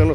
ਚਲੋ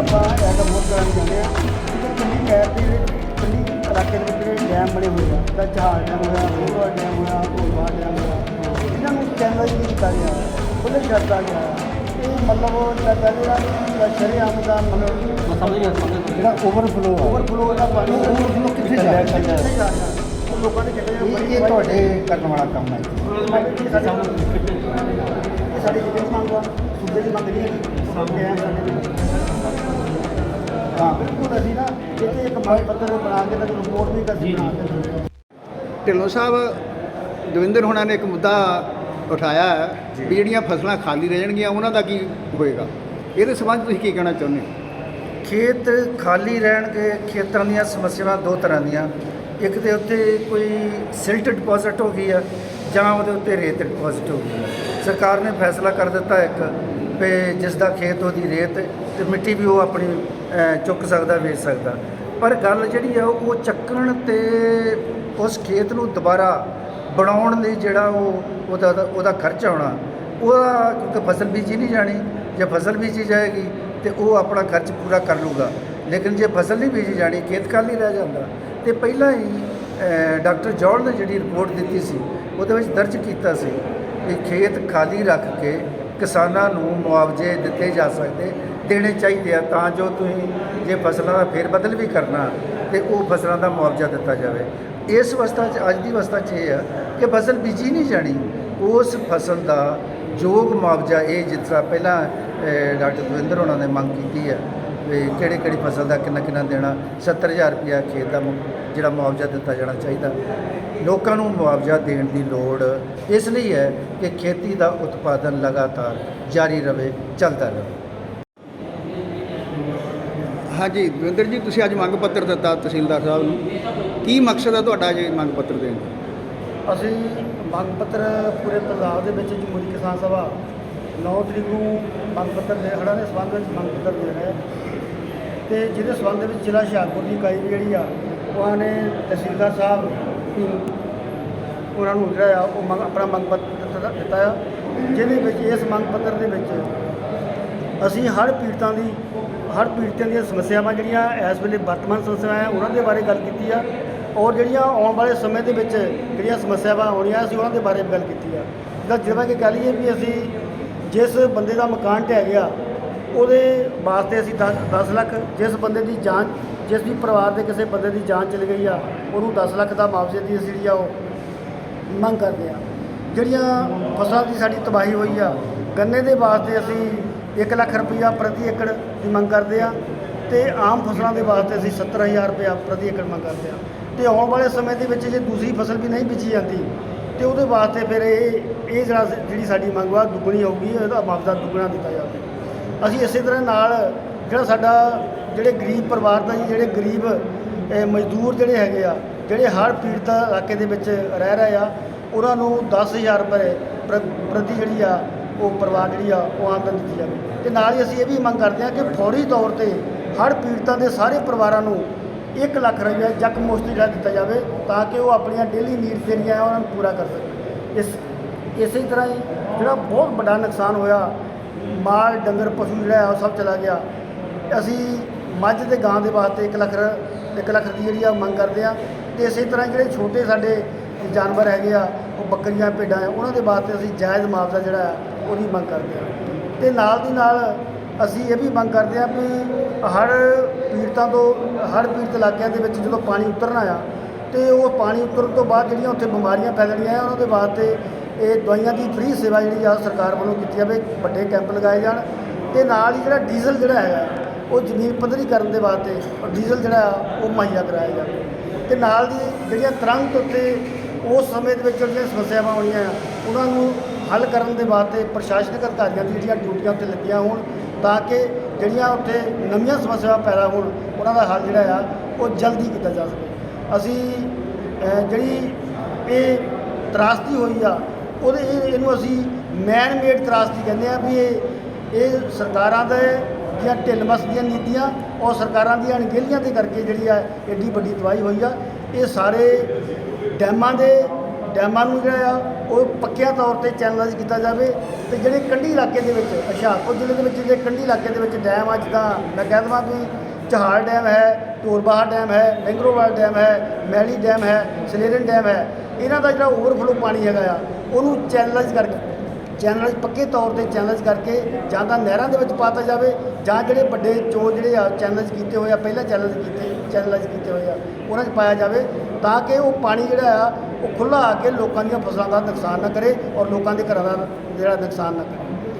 ਆਪਾਂ ਐਡ ਹੋਰ ਕਰਨ ਜਾਂਦੇ ਆ ਕਿ ਪਿੰਡੀ ਨਹਿਰ ਦੇ ਜਿਹੜੇ ਪਿੰਡੀ ਇਲਾਕੇ ਦੇ ਵਿੱਚ ਜਿਹੜੇ ਡੈਮ ਬਣੇ ਹੋਏ ਆ ਤਾਂ ਜਹਾਜ਼ ਡੈਮ ਹੋਇਆ ਰੋੜਾ ਡੈਮ ਹੋਇਆ ਭੋਲਵਾ ਡੈਮ ਹੋਇਆ ਇਹਨਾਂ ਨੂੰ ਚੈਨਲ ਨਹੀਂ ਕੀਤਾ ਗਿਆ ਉਹਦੇ ਛੱਡਦਾ ਗਿਆ ਇਹ ਮਤਲਬ ਜਿਹੜਾ ਸ਼ਰੇਆਮ ਦਾ ਮਤਲਬ ਸਮਝ ਨਹੀਂ ਸਮਝ ਜਿਹੜਾ ਓਵਰਫਲੋ ਓਵਰਫਲੋ ਦਾ ਪਾਣੀ ਓਵਰਫਲੋ ਕਿੱਥੇ ਜਾ ਰਿਹਾ ਕਿੱਥੇ ਲੋਕਾਂ ਨੇ ਕਿਹਾ ਇਹ ਤੁਹਾਡੇ ਕਰਨ ਵਾਲਾ ਕੰਮ ਹੈ ਇਹ ਸਾਡੀ ਕਿਤੇ ਮੰਗ ਆ ਸੂਬੇ ਦੀ ਮੰਗ ਨਹੀਂ ਹੈ ਸਾਡੇ। ਹਾਂ, ਬਿਲਕੁਲ ਅਸੀਂ ਨਾ ਇੱਥੇ ਇੱਕ ਮੰਗ ਪੱਤਰ ਬਣਾ ਕੇ ਤਾਂ ਰਿਪੋਰਟ ਵੀ ਕਰਦੀ ਬਣਾ ਕੇ ਢਿੱਲੋਂ ਸਾਹਿਬ, ਦਵਿੰਦਰ ਹੋਣਾ ਨੇ ਇੱਕ ਮੁੱਦਾ ਉਠਾਇਆ ਹੈ ਵੀ ਜਿਹੜੀਆਂ ਫਸਲਾਂ ਖਾਲੀ ਰਹਿਣਗੀਆਂ, ਉਹਨਾਂ ਦਾ ਕੀ ਹੋਏਗਾ? ਇਹਦੇ ਸੰਬੰਧ ਤੁਸੀਂ ਕੀ ਕਹਿਣਾ ਚਾਹੁੰਦੇ ਹੋ? ਖੇਤ ਖਾਲੀ ਰਹਿਣਗੇ ਖੇਤਾਂ ਦੀਆਂ ਸਮੱਸਿਆਵਾਂ ਦੋ ਤਰ੍ਹਾਂ ਦੀਆਂ। ਇੱਕ ਦੇ ਉੱਤੇ ਕੋਈ ਸਿਲਟ ਡਿਪੋਜ਼ਿਟ ਹੋ ਗਈ ਆ ਜਾਂ ਉਹਦੇ ਉੱਤੇ ਰੇਤ ਡਿਪੋਜ਼ਿਟ ਹੋ ਗਈ ਆ। ਸਰਕਾਰ ਨੇ ਫੈਸਲਾ ਕਰ ਦਿੱਤਾ ਇੱਕ। ਵੀ ਜਿਸ ਦਾ ਖੇਤ ਉਹਦੀ ਰੇਤ ਤੇ ਮਿੱਟੀ ਵੀ ਉਹ ਆਪਣੀ ਚੁੱਕ ਸਕਦਾ, ਵੇਚ ਸਕਦਾ। ਪਰ ਗੱਲ ਜਿਹੜੀ ਆ, ਉਹ ਚੱਕਣ ਤੇ ਉਸ ਖੇਤ ਨੂੰ ਦੁਬਾਰਾ ਬਣਾਉਣ ਲਈ ਜਿਹੜਾ ਉਹ, ਉਹਦਾ ਉਹਦਾ ਖਰਚ ਆਉਣਾ ਉਹਦਾ ਕਿਉਂਕਿ ਫਸਲ ਬੀਜੀ ਨਹੀਂ ਜਾਣੀ। ਜੇ ਫਸਲ ਬੀਜੀ ਜਾਏਗੀ ਤੇ ਉਹ ਆਪਣਾ ਖਰਚ ਪੂਰਾ ਕਰ ਲੂਗਾ ਲੇਕਿਨ ਜੇ ਫਸਲ ਨਹੀਂ ਬੀਜੀ ਜਾਣੀ, ਖੇਤ ਖਾਲੀ ਰਹਿ ਜਾਂਦਾ। ਤੇ ਪਹਿਲਾਂ ਹੀ ਡਾਕਟਰ ਜੌਲ ਨੇ ਜਿਹੜੀ ਰਿਪੋਰਟ ਦਿੱਤੀ ਸੀ, ਉਹਦੇ ਵਿੱਚ ਦਰਜ ਕੀਤਾ ਸੀ ਕਿ ਖੇਤ ਖਾਲੀ ਰੱਖ ਕੇ ਕਿਸਾਨਾਂ ਨੂੰ ਮੁਆਵਜ਼ੇ ਦਿੱਤੇ ਜਾ ਸਕਦੇ, ਦੇਣੇ ਚਾਹੀਦੇ ਆ, ਤਾਂ ਜੋ ਤੁਸੀਂ ਜੇ ਫਸਲਾਂ ਦਾ ਫੇਰ ਬਦਲ ਵੀ ਕਰਨਾ ਤੇ ਉਹ ਫਸਲਾਂ ਦਾ ਮੁਆਵਜ਼ਾ ਦਿੱਤਾ ਜਾਵੇ। ਇਸ ਅਵਸਥਾ 'ਚ, ਅੱਜ ਦੀ ਅਵਸਥਾ 'ਚ ਇਹ ਆ ਕਿ ਫਸਲ ਬੀਜੀ ਨਹੀਂ ਜਾਣੀ, ਉਸ ਫਸਲ ਦਾ ਯੋਗ ਮੁਆਵਜ਼ਾ ਇਹ ਜਿਸ ਤਰ੍ਹਾਂ ਪਹਿਲਾਂ ਡਾਕਟਰ ਦਵਿੰਦਰ ਹੋਣਾ ਨੇ ਮੰਗ ਕੀਤੀ ਹੈ ਵੀ ਕਿਹੜੀ ਕਿਹੜੀ ਫਸਲ ਦਾ ਕਿੰਨਾ ਕਿੰਨਾ ਦੇਣਾ 70000 ਰੁਪਇਆ ਖੇਤ ਦਾ ਮੁ- ਜਿਹੜਾ ਮੁਆਵਜ਼ਾ ਦਿੱਤਾ ਜਾਣਾ ਚਾਹੀਦਾ। ਲੋਕਾਂ ਨੂੰ ਮੁਆਵਜ਼ਾ ਦੇਣ ਦੀ ਲੋੜ ਇਸ ਲਈ ਹੈ ਕਿ ਖੇਤੀ ਦਾ ਉਤਪਾਦਨ ਲਗਾਤਾਰ ਜਾਰੀ ਰਵੇ ਚੱਲਦਾ ਰਹੇ ਹਾਂਜੀ ਦਵਿੰਦਰ ਜੀ ਤੁਸੀਂ ਅੱਜ ਮੰਗ ਪੱਤਰ ਦਿੱਤਾ ਤਹਿਸੀਲਦਾਰ ਸਾਹਿਬ ਨੂੰ। ਕੀ ਮਕਸਦ ਹੈ ਤੁਹਾਡਾ ਜੀ ਮੰਗ ਪੱਤਰ ਦੇਣ ਦਾ? ਅਸੀਂ ਮੰਗ ਪੱਤਰ ਪੂਰੇ ਪੰਜਾਬ ਦੇ ਵਿੱਚ ਜਮਹੂਰੀ ਕਿਸਾਨ ਸਭਾ 9 ਤਰੀਕ ਨੂੰ ਮੰਗ ਪੱਤਰ ਦੇ ਹੜਾਂ ਦੇ ਸੰਬੰਧ ਵਿੱਚ ਮੰਗ ਪੱਤਰ ਦੇ ਰਹੇ ਹਾਂ ਤੇ ਜਿਹਦੇ ਸੰਬੰਧ ਵਿੱਚ ਜ਼ਿਲ੍ਹਾ ਹੁਸ਼ਿਆਰਪੁਰ ਦੀ ਇਕਾਈ ਜਿਹੜੀ ਆ, ਉਹਨਾਂ ਨੇ ਤਹਿਸੀਲਦਾਰ ਸਾਹਿਬ ਉਹਨਾਂ ਨੂੰ ਜਿਹੜਾ ਆ, ਉਹ ਮੰਗ, ਆਪਣਾ ਮੰਗ ਪੱਤਰ ਦਿੱਤਾ- ਦਿੱਤਾ ਆ। ਜਿਹਦੇ ਵਿੱਚ ਇਸ ਮੰਗ ਪੱਤਰ ਦੇ ਵਿੱਚ ਅਸੀਂ ਹਰ ਪੀੜਤਾਂ ਦੀ, ਹਰ ਪੀੜਤਾਂ ਦੀਆਂ ਸਮੱਸਿਆਵਾਂ ਜਿਹੜੀਆਂ, ਇਸ ਵੇਲੇ ਵਰਤਮਾਨ ਸਮੱਸਿਆਵਾਂ ਆ ਉਹਨਾਂ ਦੇ ਬਾਰੇ ਗੱਲ ਕੀਤੀ ਆ। ਔਰ ਜਿਹੜੀਆਂ ਆਉਣ ਵਾਲੇ ਸਮੇਂ ਦੇ ਵਿੱਚ ਜਿਹੜੀਆਂ ਸਮੱਸਿਆਵਾਂ ਆਉਣੀਆਂ, ਅਸੀਂ ਉਹਨਾਂ ਦੇ ਬਾਰੇ ਵੀ ਗੱਲ ਕੀਤੀ ਆ। ਜਿੱਦਾਂ ਜਿਵੇਂ ਕਿ ਕਹ ਲਈਏ ਵੀ ਅਸੀਂ ਜਿਸ ਬੰਦੇ ਦਾ ਮਕਾਨ ਢਹਿ ਗਿਆ, ਉਹਦੇ ਵਾਸਤੇ ਅਸੀਂ 10 ਲੱਖ, ਜਿਸ ਬੰਦੇ ਦੀ ਜਾਨ, ਜਿਸ ਵੀ ਪਰਿਵਾਰ ਦੇ ਕਿਸੇ ਬੰਦੇ ਦੀ ਜਾਨ ਚਲੀ ਗਈ ਆ, ਉਹਨੂੰ 10 ਲੱਖ ਦਾ ਮੁਆਵਜ਼ੇ ਦੀ ਅਸੀਂ ਜਿਹੜੀ ਆ ਉਹ ਮੰਗ ਕਰਦੇ ਆ। ਜਿਹੜੀਆਂ ਫਸਲਾਂ ਦੀ ਸਾਡੀ ਤਬਾਹੀ ਹੋਈ ਆ, ਗੰਨੇ ਦੇ ਵਾਸਤੇ ਅਸੀਂ 1 ਲੱਖ ਰੁਪਈਆ ਪ੍ਰਤੀ ਏਕੜ ਦੀ ਮੰਗ ਕਰਦੇ ਆ ਤੇ ਆਮ ਫਸਲਾਂ ਦੇ ਵਾਸਤੇ ਅਸੀਂ 70000 ਰੁਪਇਆ ਪ੍ਰਤੀ ਏਕੜ ਮੰਗ ਕਰਦੇ ਆ। ਤੇ ਆਉਣ ਵਾਲੇ ਸਮੇਂ ਦੇ ਵਿੱਚ ਜੇ ਦੂਸਰੀ ਫਸਲ ਵੀ ਨਹੀਂ ਬੀਜੀ ਜਾਂਦੀ ਤੇ ਉਹਦੇ ਵਾਸਤੇ ਫਿਰ ਇਹ ਇਹ ਜਿਹੜਾ ਜਿਹੜੀ ਸਾਡੀ ਮੰਗ ਵਾ ਦੁੱਗਣੀ ਹੋਊਗੀ, ਇਹਦਾ ਮੁਆਵਜ਼ਾ ਦੁੱਗਣਾ ਦਿੱਤਾ ਜਾਵੇ। ਅਸੀਂ ਇਸੇ ਤਰ੍ਹਾਂ ਨਾਲ ਜਿਹੜਾ ਸਾਡਾ ਜਿਹੜੇ ਗਰੀਬ ਪਰਿਵਾਰ ਦਾ ਜੀ, ਜਿਹੜੇ ਗਰੀਬ ਮਜ਼ਦੂਰ ਜਿਹੜੇ ਹੈਗੇ ਆ, ਜਿਹੜੇ ਹਰ ਪੀੜਤ ਇਲਾਕੇ ਦੇ ਵਿੱਚ ਰਹਿ ਰਹੇ ਆ, ਉਹਨਾਂ ਨੂੰ 10000 ਰੁਪਏ ਪ੍ਰ- ਪ੍ਰਤੀ ਜਿਹੜੀ ਆ, ਉਹ ਪਰਿਵਾਰ ਜਿਹੜੀ ਆ, ਉਹ ਆਮਦਨ ਦਿੱਤੀ ਜਾਵੇ। ਤੇ ਨਾਲ ਹੀ ਅਸੀਂ ਇਹ ਵੀ ਮੰਗ ਕਰਦੇ ਆ ਕਿ ਫੌਰੀ ਤੌਰ ਤੇ ਹਰ ਪੀੜਤਾਂ ਦੇ ਸਾਰੇ ਪਰਿਵਾਰਾਂ ਨੂੰ 1 ਲੱਖ ਰੁਪਏ ਜੱਕ ਮੁਸ਼ਤ ਜਿਹੜਾ ਦਿੱਤਾ ਜਾਵੇ ਤਾਂ ਕਿ ਉਹ ਆਪਣੀਆਂ ਡੇਲੀ ਨੀਡਸ ਜਿਹੜੀਆਂ ਉਹਨਾਂ ਨੂੰ ਪੂਰਾ ਕਰ ਸਕਣ। ਇਸ, ਇਸੇ ਤਰ੍ਹਾਂ ਹੀ ਜਿਹੜਾ ਬਹੁਤ ਵੱਡਾ ਨੁਕਸਾਨ ਹੋਇਆ, ਮਾਲ, ਡੰਗਰ, ਪਸ਼ੂ ਜਿਹੜਾ ਆ, ਉਹ ਸਭ ਚਲਾ ਗਿਆ। ਅਸੀਂ ਮੱਝ ਤੇ ਗਾਂ ਦੇ ਵਾਸਤੇ 1 ਲੱਖ 1 ਲੱਖ ਦੀ ਜਿਹੜੀ ਆ, ਮੰਗ ਕਰਦੇ ਆ। ਤੇ ਇਸੇ ਤਰ੍ਹਾਂ ਜਿਹੜੇ ਛੋਟੇ ਸਾਡੇ ਜਾਨਵਰ ਹੈਗੇ ਆ, ਉਹ ਬੱਕਰੀਆਂ, ਭੇਡਾਂ ਉਹਨਾਂ ਦੇ ਵਾਸਤੇ ਅਸੀਂ ਜਾਇਜ਼ ਮੁਆਵਜ਼ਾ ਜਿਹੜਾ ਆ, ਉਹਦੀ ਮੰਗ ਕਰਦੇ ਆ। ਤੇ ਨਾਲ ਦੀ ਨਾਲ ਅਸੀਂ ਇਹ ਵੀ ਮੰਗ ਕਰਦੇ ਆ ਵੀ ਹਰ ਪੀੜਤਾਂ ਤੋਂ ਹੜ੍ਹ ਪੀੜਤ ਇਲਾਕਿਆਂ ਦੇ ਵਿੱਚ ਜਦੋਂ ਪਾਣੀ ਉਤਰਨਾ ਆ ਤੇ ਉਹ ਪਾਣੀ ਉਤਰਨ ਤੋਂ ਬਾਅਦ ਜਿਹੜੀਆਂ ਉੱਥੇ ਬਿਮਾਰੀਆਂ ਫੈਲਣੀਆਂ ਆ, ਉਹਨਾਂ ਦੇ ਵਾਸਤੇ ਇਹ ਦਵਾਈਆਂ ਦੀ ਫ੍ਰੀ ਸੇਵਾ ਜਿਹੜੀ ਆ ਸਰਕਾਰ ਵੱਲੋਂ ਕੀਤੀ ਜਾਵੇ, ਵੱਡੇ ਕੈਂਪ ਲਗਾਏ ਜਾਣ ਤੇ ਨਾਲ ਹੀ ਜਿਹੜਾ ਡੀਜ਼ਲ ਜਿਹੜਾ ਹੈਗਾ, ਉਹ ਜ਼ਮੀਨ ਪੱਧਰੀ ਕਰਨ ਦੇ ਵਾਸਤੇ ਡੀਜ਼ਲ ਜਿਹੜਾ ਆ, ਉਹ ਮੁਹੱਈਆ ਕਰਾਇਆ ਜਾਵੇ। ਤੇ ਨਾਲ ਦੀ ਜਿਹੜੀਆਂ ਤੁਰੰਤ ਉੱਤੇ ਉਸ ਸਮੇਂ ਦੇ ਵਿੱਚ ਜਿਹੜੀਆਂ ਸਮੱਸਿਆਵਾਂ ਆਉਣੀਆਂ ਉਹਨਾਂ ਨੂੰ ਹੱਲ ਕਰਨ ਦੇ ਵਾਸਤੇ ਪ੍ਰਸ਼ਾਸਨਿਕ ਅਧਿਕਾਰੀਆਂ ਦੀ ਜਿਹੜੀਆਂ ਡਿਊਟੀਆਂ ਉੱਤੇ ਲੱਗੀਆਂ ਹੋਣ ਤਾਂ ਕਿ ਜਿਹੜੀਆਂ ਉੱਥੇ ਨਵੀਆਂ ਸਮੱਸਿਆਵਾਂ ਪੈਦਾ ਹੋਣ, ਉਹਨਾਂ ਦਾ ਹੱਲ ਜਿਹੜਾ ਆ, ਉਹ ਜਲਦੀ ਕੀਤਾ ਜਾ ਸਕੇ। ਅਸੀਂ ਜਿਹੜੀ ਇਹ ਤਰਾਸਦੀ ਹੋਈ ਆ, ਉਹਦੇ, ਇਹ- ਇਹਨੂੰ ਅਸੀਂ ਮੈਨ ਮੇਡ ਤਰਾਸਦੀ ਕਹਿੰਦੇ ਆ ਵੀ ਇਹ ਇਹ ਸਰਕਾਰਾਂ ਦੇ ਦੀਆਂ ਢਿੱਲਮਸ ਦੀਆਂ ਨੀਤੀਆਂ ਔਰ ਸਰਕਾਰਾਂ ਦੀਆਂ ਅਣਗਹਿਲੀਆਂ ਦੇ ਕਰਕੇ ਜਿਹੜੀ ਆ ਐਡੀ ਵੱਡੀ ਤਬਾਹੀ ਹੋਈ ਆ। ਇਹ ਸਾਰੇ ਡੈਮਾਂ ਦੇ ਡੈਮਾਂ ਨੂੰ ਜਿਹੜਾ ਆ, ਉਹ ਪੱਕਿਆ ਤੌਰ ਤੇ ਚੈਨਲਾਈਜ਼ ਕੀਤਾ ਜਾਵੇ ਤੇ ਜਿਹੜੇ ਕੰਢੀ ਇਲਾਕੇ ਦੇ ਵਿੱਚ ਹੁਸ਼ਿਆਰਪੁਰ ਜ਼ਿਲ੍ਹੇ ਦੇ ਵਿੱਚ ਜਿਹੜੇ ਕੰਢੀ ਇਲਾਕੇ ਦੇ ਵਿੱਚ ਡੈਮ ਆ, ਜਿੱਦਾਂ ਮੈਂ ਕਹਿ ਦੇਵਾਂ ਵੀ ਚਹਾੜ ਡੈਮ ਹੈ ਟੋਰਬਾਹਾ ਡੈਮ ਹੈ ਮੈਂਗਰੋਵਾਲ ਡੈਮ ਹੈ, ਮੈਲੀ ਡੈਮ ਹੈ, ਸਲੇਰਨ ਡੈਮ ਹੈ, ਇਹਨਾਂ ਦਾ ਜਿਹੜਾ ਓਵਰਫਲੋ ਪਾਣੀ ਹੈਗਾ ਆ, ਉਹਨੂੰ ਚੈਨਲਾਈਜ਼ ਕਰਕੇ ਚੈਨਲ ਪੱਕੇ ਤੌਰ ਤੇ ਚੈਨਲਜ ਕਰਕੇ ਜਾਂ ਤਾਂ ਨਹਿਰਾਂ ਦੇ ਵਿੱਚ ਪਾਤਾ ਜਾਵੇ ਜਾਂ ਜਿਹੜੇ ਵੱਡੇ ਚੋ ਜਿਹੜੇ ਆ ਚੈਨਲਜ ਕੀਤੇ ਹੋਏ ਆ, ਪਹਿਲਾਂ ਚੈਨਲਜ ਕੀਤੇ ਚੈਨਲਜ ਕੀਤੇ ਹੋਏ ਆ, ਉਹਨਾਂ 'ਚ ਪਾਇਆ ਜਾਵੇ ਤਾਂ ਕਿ ਉਹ ਪਾਣੀ ਜਿਹੜਾ ਆ ਉਹ ਖੁੱਲਾ ਆ ਕੇ ਲੋਕਾਂ ਦੀਆਂ ਫਸਲਾਂ ਦਾ ਨੁਕਸਾਨ ਨਾ ਕਰੇ ਔਰ ਲੋਕਾਂ ਦੇ ਘਰਾਂ ਦਾ ਜਿਹੜਾ ਨੁਕਸਾਨ ਨਾ ਕਰੇ।